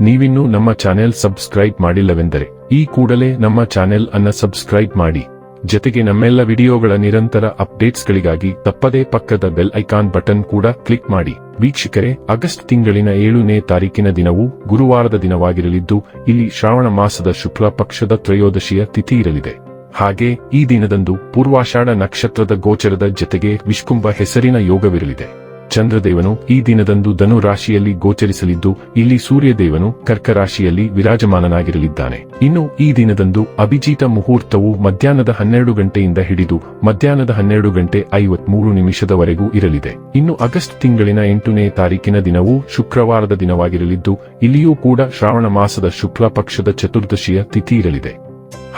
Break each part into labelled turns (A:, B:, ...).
A: ನೀವಿನ್ನೂ ನಮ್ಮ channel subscribe ಮಾಡಿಲ್ಲವೆಂದರೆ, ಈ ಕೂಡಲೇ ನಮ್ಮ ಚಾನೆಲ್ ಅನ್ನ ಸಬ್ಸ್ಕ್ರೈಬ್ ಮಾಡಿ. ಜೊತೆಗೆ ನಮ್ಮೆಲ್ಲ ವಿಡಿಯೋಗಳ ನಿರಂತರ ಅಪ್ಡೇಟ್ಸ್ಗಳಿಗಾಗಿ ತಪ್ಪದೇ ಪಕ್ಕದ ಬೆಲ್ ಐಕಾನ್ ಬಟನ್ ಕೂಡ ಕ್ಲಿಕ್ ಮಾಡಿ. ವೀಕ್ಷಕರೇ, ಆಗಸ್ಟ್ ತಿಂಗಳಿನ ಏಳನೇ ತಾರೀಕಿನ ದಿನವು ಗುರುವಾರದ ದಿನವಾಗಿರಲಿದ್ದು, ಇಲ್ಲಿ ಶ್ರಾವಣ ಮಾಸದ ಶುಕ್ಲ ಪಕ್ಷದ ತ್ರಯೋದಶಿಯ ತಿಥಿ ಇರಲಿದೆ. ಹಾಗೆ, ಈ ದಿನದಂದು ಪೂರ್ವಾಷಾಢ ನಕ್ಷತ್ರದ ಗೋಚರದ ಜೊತೆಗೆ ವಿಷ್ಕುಂಭ ಹೆಸರಿನ ಯೋಗವಿರಲಿದೆ. ಚಂದ್ರದೇವನು ಈ ದಿನದಂದು ಧನು ರಾಶಿಯಲ್ಲಿ ಗೋಚರಿಸಲಿದ್ದು, ಇಲ್ಲಿ ಸೂರ್ಯದೇವನು ಕರ್ಕ ರಾಶಿಯಲ್ಲಿ ವಿರಾಜಮಾನನಾಗಿರಲಿದ್ದಾನೆ. ಇನ್ನು ಈ ದಿನದಂದು ಅಭಿಜಿತ ಮುಹೂರ್ತವು ಮಧ್ಯಾಹ್ನದ ಹನ್ನೆರಡು ಗಂಟೆಯಿಂದ ಹಿಡಿದು ಮಧ್ಯಾಹ್ನದ ಹನ್ನೆರಡು ಗಂಟೆ ಐವತ್ಮೂರು ನಿಮಿಷದವರೆಗೂ ಇರಲಿದೆ. ಇನ್ನು ಆಗಸ್ಟ್ ತಿಂಗಳಿನ ಎಂಟನೇ ತಾರೀಕಿನ ದಿನವು ಶುಕ್ರವಾರದ ದಿನವಾಗಿರಲಿದ್ದು, ಇಲ್ಲಿಯೂ ಕೂಡ ಶ್ರಾವಣ ಮಾಸದ ಶುಕ್ಲ ಪಕ್ಷದ ಚತುರ್ದಶಿಯ ತಿಥಿ ಇರಲಿದೆ.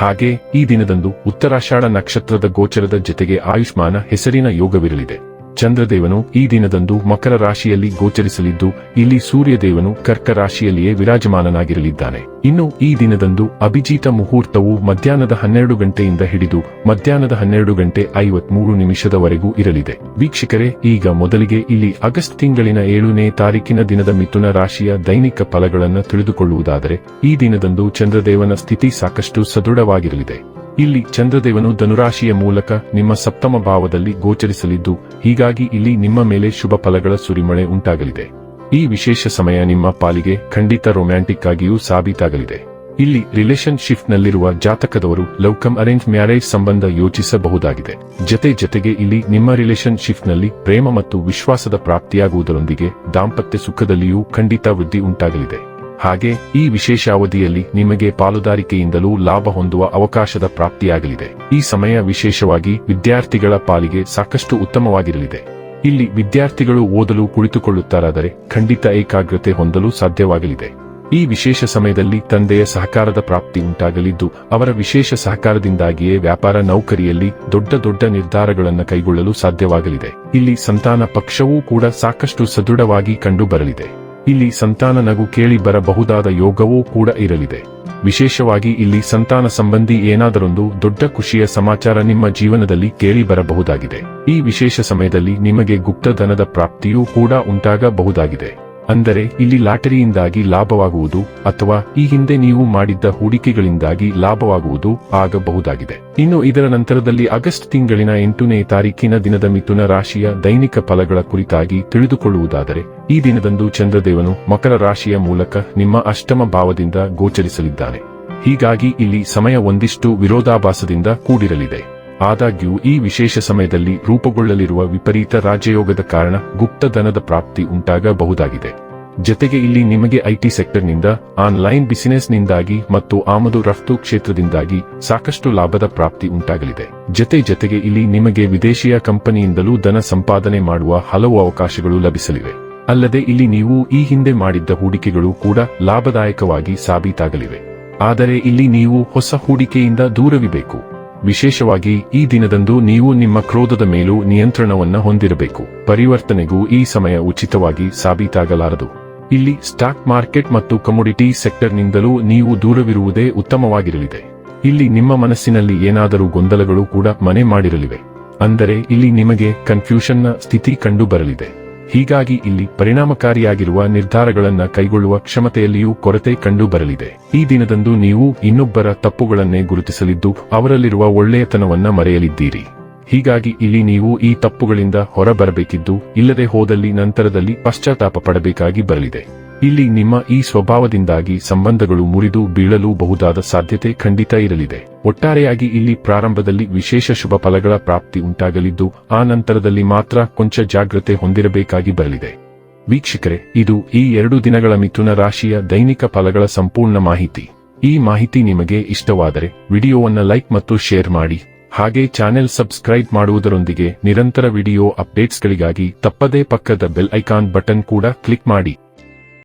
A: ಹಾಗೆ ಈ ದಿನದಂದು ಉತ್ತರಾಷಾಢ ನಕ್ಷತ್ರದ ಗೋಚರದ ಜೊತೆಗೆ ಆಯುಷ್ಮಾನ ಹೆಸರಿನ ಯೋಗವಿರಲಿದೆ. ಚಂದ್ರದೇವನು ಈ ದಿನದಂದು ಮಕರ ರಾಶಿಯಲ್ಲಿ ಗೋಚರಿಸಲಿದ್ದು, ಇಲ್ಲಿ ಸೂರ್ಯದೇವನು ಕರ್ಕ ರಾಶಿಯಲ್ಲಿಯೇ ವಿರಾಜಮಾನನಾಗಿರಲಿದ್ದಾನೆ. ಇನ್ನು ಈ ದಿನದಂದು ಅಭಿಜಿತ ಮುಹೂರ್ತವು ಮಧ್ಯಾಹ್ನದ ಹನ್ನೆರಡು ಗಂಟೆಯಿಂದ ಹಿಡಿದು ಮಧ್ಯಾಹ್ನದ ಹನ್ನೆರಡು ಗಂಟೆ ಐವತ್ಮೂರು ನಿಮಿಷದವರೆಗೂ ಇರಲಿದೆ. ವೀಕ್ಷಕರೇ, ಈಗ ಮೊದಲಿಗೆ ಇಲ್ಲಿ ಆಗಸ್ಟ್ ತಿಂಗಳಿನ ಏಳನೇ ತಾರೀಕಿನ ದಿನದ ಮಿಥುನ ರಾಶಿಯ ದೈನಿಕ ಫಲಗಳನ್ನು ತಿಳಿದುಕೊಳ್ಳುವುದಾದರೆ, ಈ ದಿನದಂದು ಚಂದ್ರದೇವನ ಸ್ಥಿತಿ ಸಾಕಷ್ಟು ಸದೃಢವಾಗಿರಲಿದೆ. ಇಲ್ಲಿ ಚಂದ್ರದೇವನು ಧನುರಾಶಿಯ ಮೂಲಕ ನಿಮ್ಮ ಸಪ್ತಮ ಭಾವದಲ್ಲಿ ಗೋಚರಿಸಲಿದ್ದು, ಹೀಗಾಗಿ ಇಲ್ಲಿ ನಿಮ್ಮ ಮೇಲೆ ಶುಭ ಫಲಗಳ ಸುರಿಮಳೆ ಉಂಟಾಗಲಿದೆ. ಈ ವಿಶೇಷ ಸಮಯ ನಿಮ್ಮ ಪಾಲಿಗೆ ಖಂಡಿತ ರೊಮ್ಯಾಂಟಿಕ್ ಆಗಿಯೂ ಸಾಬೀತಾಗಲಿದೆ. ಇಲ್ಲಿ ರಿಲೇಶನ್ಶಿಪ್ನಲ್ಲಿರುವ ಜಾತಕದವರು ಲವ್ಕಮ್ ಅರೇಂಜ್ ಮ್ಯಾರೇಜ್ ಸಂಬಂಧ ಯೋಚಿಸಬಹುದಾಗಿದೆ. ಜತೆ ಜತೆಗೆ ಇಲ್ಲಿ ನಿಮ್ಮ ರಿಲೇಶನ್ಶಿಪ್ನಲ್ಲಿ ಪ್ರೇಮ ಮತ್ತು ವಿಶ್ವಾಸದ ಪ್ರಾಪ್ತಿಯಾಗುವುದರೊಂದಿಗೆ ದಾಂಪತ್ಯ ಸುಖದಲ್ಲಿಯೂ ಖಂಡಿತ ವೃದ್ಧಿ ಉಂಟಾಗಲಿದೆ. ಹಾಗೆ ಈ ವಿಶೇಷ ಅವಧಿಯಲ್ಲಿ ನಿಮಗೆ ಪಾಲುದಾರಿಕೆಯಿಂದಲೂ ಲಾಭ ಹೊಂದುವ ಅವಕಾಶದ ಪ್ರಾಪ್ತಿಯಾಗಲಿದೆ. ಈ ಸಮಯ ವಿಶೇಷವಾಗಿ ವಿದ್ಯಾರ್ಥಿಗಳ ಪಾಲಿಗೆ ಸಾಕಷ್ಟು ಉತ್ತಮವಾಗಿರಲಿದೆ. ಇಲ್ಲಿ ವಿದ್ಯಾರ್ಥಿಗಳು ಓದಲು ಕುಳಿತುಕೊಳ್ಳುತ್ತಾರಾದರೆ ಖಂಡಿತ ಏಕಾಗ್ರತೆ ಹೊಂದಲು ಸಾಧ್ಯವಾಗಲಿದೆ. ಈ ವಿಶೇಷ ಸಮಯದಲ್ಲಿ ತಂದೆಯ ಸಹಕಾರದ ಪ್ರಾಪ್ತಿ ಉಂಟಾಗಲಿದ್ದು, ಅವರ ವಿಶೇಷ ಸಹಕಾರದಿಂದಾಗಿಯೇ ವ್ಯಾಪಾರ ನೌಕರಿಯಲ್ಲಿ ದೊಡ್ಡ ದೊಡ್ಡ ನಿರ್ಧಾರಗಳನ್ನು ಕೈಗೊಳ್ಳಲು ಸಾಧ್ಯವಾಗಲಿದೆ. ಇಲ್ಲಿ ಸಂತಾನ ಪಕ್ಷವೂ ಕೂಡ ಸಾಕಷ್ಟು ಸದೃಢವಾಗಿ ಕಂಡುಬರಲಿದೆ. ಇಲ್ಲಿ ಸಂತಾನ ನಗು ಕೇಳಿ ಬರಬಹುದಾದ ಯೋಗವೂ ಕೂಡ ಇರಲಿದೆ. ವಿಶೇಷವಾಗಿ ಇಲ್ಲಿ ಸಂತಾನ ಸಂಬಂಧಿ ಏನಾದರೊಂದು ದೊಡ್ಡ ಖುಷಿಯ ಸಮಾಚಾರ ನಿಮ್ಮ ಜೀವನದಲ್ಲಿ ಕೇಳಿ ಬರಬಹುದಾಗಿದೆ. ಈ ವಿಶೇಷ ಸಮಯದಲ್ಲಿ ನಿಮಗೆ ಗುಪ್ತಧನದ ಪ್ರಾಪ್ತಿಯೂ ಕೂಡ ಉಂಟಾಗಬಹುದಾಗಿದೆ. ಅಂದರೆ ಇಲ್ಲಿ ಲಾಟರಿಯಿಂದಾಗಿ ಲಾಭವಾಗುವುದು ಅಥವಾ ಈ ಹಿಂದೆ ನೀವು ಮಾಡಿದ್ದ ಹೂಡಿಕೆಗಳಿಂದಾಗಿ ಲಾಭವಾಗುವುದು ಆಗಬಹುದಾಗಿದೆ. ಇನ್ನು ಇದರ ನಂತರದಲ್ಲಿ ಆಗಸ್ಟ್ ತಿಂಗಳಿನ ಎಂಟನೇ ತಾರೀಕಿನ ದಿನದ ಮಿಥುನ ರಾಶಿಯ ದೈನಿಕ ಫಲಗಳ ಕುರಿತಾಗಿ ತಿಳಿದುಕೊಳ್ಳುವುದಾದರೆ, ಈ ದಿನದಂದು ಚಂದ್ರದೇವನು ಮಕರ ರಾಶಿಯ ಮೂಲಕ ನಿಮ್ಮ ಅಷ್ಟಮ ಭಾವದಿಂದ ಗೋಚರಿಸಲಿದ್ದಾನೆ. ಹೀಗಾಗಿ ಇಲ್ಲಿ ಸಮಯ ಒಂದಿಷ್ಟು ವಿರೋಧಾಭಾಸದಿಂದ ಕೂಡಿರಲಿದೆ. ಆದಾಗ್ಯೂ ಈ ವಿಶೇಷ ಸಮಯದಲ್ಲಿ ರೂಪುಗೊಳ್ಳಲಿರುವ ವಿಪರೀತ ರಾಜಯೋಗದ ಕಾರಣ ಗುಪ್ತಧನದ ಪ್ರಾಪ್ತಿ ಉಂಟಾಗಬಹುದಾಗಿದೆ. ಜತೆಗೆ ಇಲ್ಲಿ ನಿಮಗೆ ಐಟಿ ಸೆಕ್ಟರ್ನಿಂದ, ಆನ್ಲೈನ್ ಬಿಸಿನೆಸ್ನಿಂದಾಗಿ ಮತ್ತು ಆಮದು ರಫ್ತು ಕ್ಷೇತ್ರದಿಂದಾಗಿ ಸಾಕಷ್ಟು ಲಾಭದ ಪ್ರಾಪ್ತಿ ಉಂಟಾಗಲಿದೆ. ಜತೆ ಜತೆಗೆ ಇಲ್ಲಿ ನಿಮಗೆ ವಿದೇಶಿಯ ಕಂಪನಿಯಿಂದಲೂ ಧನ ಸಂಪಾದನೆ ಮಾಡುವ ಹಲವು ಅವಕಾಶಗಳು ಲಭಿಸಲಿವೆ. ಅಲ್ಲದೆ ಇಲ್ಲಿ ನೀವು ಈ ಹಿಂದೆ ಮಾಡಿದ್ದ ಹೂಡಿಕೆಗಳು ಕೂಡ ಲಾಭದಾಯಕವಾಗಿ ಸಾಬೀತಾಗಲಿವೆ. ಆದರೆ ಇಲ್ಲಿ ನೀವು ಹೊಸ ಹೂಡಿಕೆಯಿಂದ ದೂರವಿಬೇಕು. ವಿಶೇಷವಾಗಿ ಈ ದಿನದಂದು ನೀವು ನಿಮ್ಮ ಕ್ರೋಧದ ಮೇಲೂ ನಿಯಂತ್ರಣವನ್ನು ಹೊಂದಿರಬೇಕು. ಪರಿವರ್ತನೆಗೂ ಈ ಸಮಯ ಉಚಿತವಾಗಿ ಸಾಬೀತಾಗಲಾರದು. ಇಲ್ಲಿ ಸ್ಟಾಕ್ ಮಾರ್ಕೆಟ್ ಮತ್ತು ಕಮೋಡಿಟಿ ಸೆಕ್ಟರ್ನಿಂದಲೂ ನೀವು ದೂರವಿರುವುದೇ ಉತ್ತಮವಾಗಿರಲಿದೆ. ಇಲ್ಲಿ ನಿಮ್ಮ ಮನಸ್ಸಿನಲ್ಲಿ ಏನಾದರೂ ಗೊಂದಲಗಳು ಕೂಡ ಮನೆ ಮಾಡಿರಲಿವೆ. ಅಂದರೆ ಇಲ್ಲಿ ನಿಮಗೆ ಕನ್ಫ್ಯೂಷನ್ನ ಸ್ಥಿತಿ ಕಂಡುಬರಲಿದೆ. ಹೀಗಾಗಿ ಇಲ್ಲಿ ಪರಿಣಾಮಕಾರಿಯಾಗಿರುವ ನಿರ್ಧಾರಗಳನ್ನು ಕೈಗೊಳ್ಳುವ ಕ್ಷಮತೆಯಲ್ಲಿಯೂ ಕೊರತೆ ಕಂಡುಬರಲಿದೆ. ಈ ದಿನದಂದು ನೀವು ಇನ್ನೊಬ್ಬರ ತಪ್ಪುಗಳನ್ನೇ ಗುರುತಿಸಲಿದ್ದು ಅವರಲ್ಲಿರುವ ಒಳ್ಳೆಯತನವನ್ನ ಮರೆಯಲಿದ್ದೀರಿ. ಹೀಗಾಗಿ ಇಲ್ಲಿ ನೀವು ಈ ತಪ್ಪುಗಳಿಂದ ಹೊರಬರಬೇಕಿದ್ದು ಇಲ್ಲದೆ ಹೋದಲ್ಲಿ ನಂತರದಲ್ಲಿ ಪಶ್ಚಾತ್ತಾಪ ಪಡಬೇಕಾಗಿ ಬರಲಿದೆ. ಇಲ್ಲಿ ನಿಮ್ಮ ಈ ಸ್ವಭಾವದಿಂದಾಗಿ ಸಂಬಂಧಗಳು ಮುರಿದು ಬೀಳಲು ಬಹುದಾದ ಸಾಧ್ಯತೆ ಖಂಡಿತ ಇರಲಿದೆ. ಒಟ್ಟಾರೆಯಾಗಿ ಇಲ್ಲಿ ಪ್ರಾರಂಭದಲ್ಲಿ ವಿಶೇಷ ಶುಭ ಫಲಗಳ ಪ್ರಾಪ್ತಿ ಉಂಟಾಗಲಿದ್ದು, ಆ ನಂತರದಲ್ಲಿ ಮಾತ್ರ ಕೊಂಚ ಜಾಗ್ರತೆ ಹೊಂದಿರಬೇಕಾಗಿ ಬರಲಿದೆ. ವೀಕ್ಷಕರೇ, ಇದು ಈ ಎರಡು ದಿನಗಳ ಮಿಥುನ ರಾಶಿಯ ದೈನಿಕ ಫಲಗಳ ಸಂಪೂರ್ಣ ಮಾಹಿತಿ. ಈ ಮಾಹಿತಿ ನಿಮಗೆ ಇಷ್ಟವಾದರೆ, ವಿಡಿಯೋವನ್ನ ಲೈಕ್ ಮತ್ತು ಶೇರ್ ಮಾಡಿ. ಹಾಗೆ ಚಾನೆಲ್ ಸಬ್ಸ್ಕ್ರೈಬ್ ಮಾಡುವುದರೊಂದಿಗೆ ನಿರಂತರ ವಿಡಿಯೋ ಅಪ್ಡೇಟ್ಸ್ಗಳಿಗಾಗಿ ತಪ್ಪದೇ ಪಕ್ಕದ ಬೆಲ್ ಐಕಾನ್ ಬಟನ್ ಕೂಡ ಕ್ಲಿಕ್ ಮಾಡಿ.